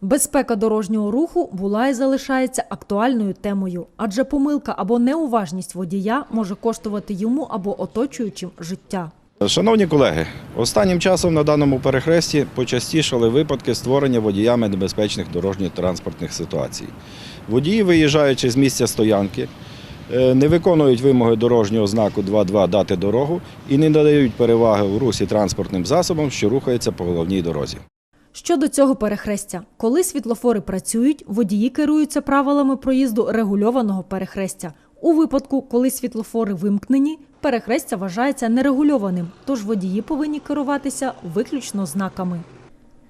Безпека дорожнього руху була і залишається актуальною темою, адже помилка або неуважність водія може коштувати йому або оточуючим життя. Шановні колеги, останнім часом на даному перехресті почастішали випадки створення водіями небезпечних дорожньо-транспортних ситуацій. Водії, виїжджаючи з місця стоянки, е, не виконують вимоги дорожнього знаку 2.2 дати дорогу і не надають переваги у русі транспортним засобам, що рухаються по головній дорозі. Щодо цього перехрестя, коли світлофори працюють, водії керуються правилами проїзду регульованого перехрестя. У випадку, коли світлофори вимкнені, перехрестя вважається нерегульованим, тож водії повинні керуватися виключно знаками.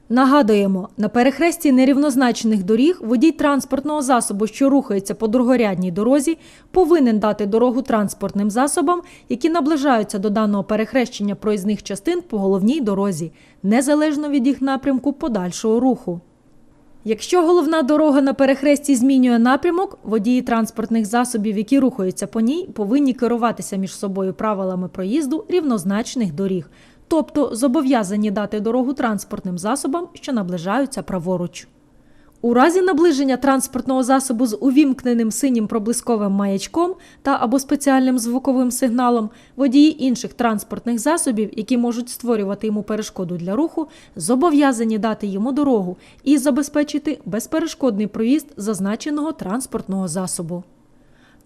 Нагадуємо, на перехресті нерівнозначних доріг водій транспортного засобу, що рухається по другорядній дорозі, повинен дати дорогу транспортним засобам, які наближаються до даного перехрещення проїзних частин по головній дорозі, незалежно від їх напрямку подальшого руху. Якщо головна дорога на перехресті змінює напрямок, водії транспортних засобів, які рухаються по ній, повинні керуватися між собою правилами проїзду рівнозначних доріг, тобто зобов'язані дати дорогу транспортним засобам, що наближаються праворуч. У разі наближення транспортного засобу з увімкненим синім проблисковим маячком та або спеціальним звуковим сигналом водії інших транспортних засобів, які можуть створювати йому перешкоду для руху, зобов'язані дати йому дорогу і забезпечити безперешкодний проїзд зазначеного транспортного засобу.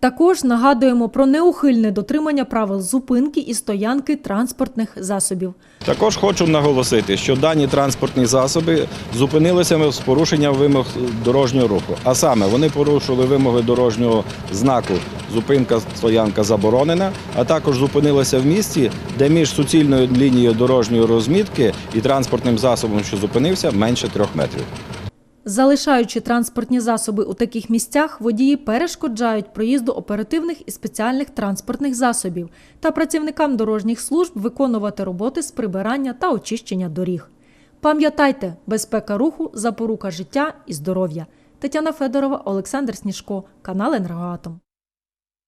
Також нагадуємо про неухильне дотримання правил зупинки і стоянки транспортних засобів. Також хочу наголосити, що дані транспортні засоби зупинилися з порушенням вимог дорожнього руху. А саме вони порушили вимоги дорожнього знаку зупинка стоянка заборонена, а також зупинилися в місті, де між суцільною лінією дорожньої розмітки і транспортним засобом, що зупинився, менше трьох метрів. Залишаючи транспортні засоби у таких місцях, водії перешкоджають проїзду оперативних і спеціальних транспортних засобів та працівникам дорожніх служб виконувати роботи з прибирання та очищення доріг. Пам'ятайте, безпека руху запорука життя і здоров'я. Тетяна Федорова, Олександр Сніжко, канал Енергоатом.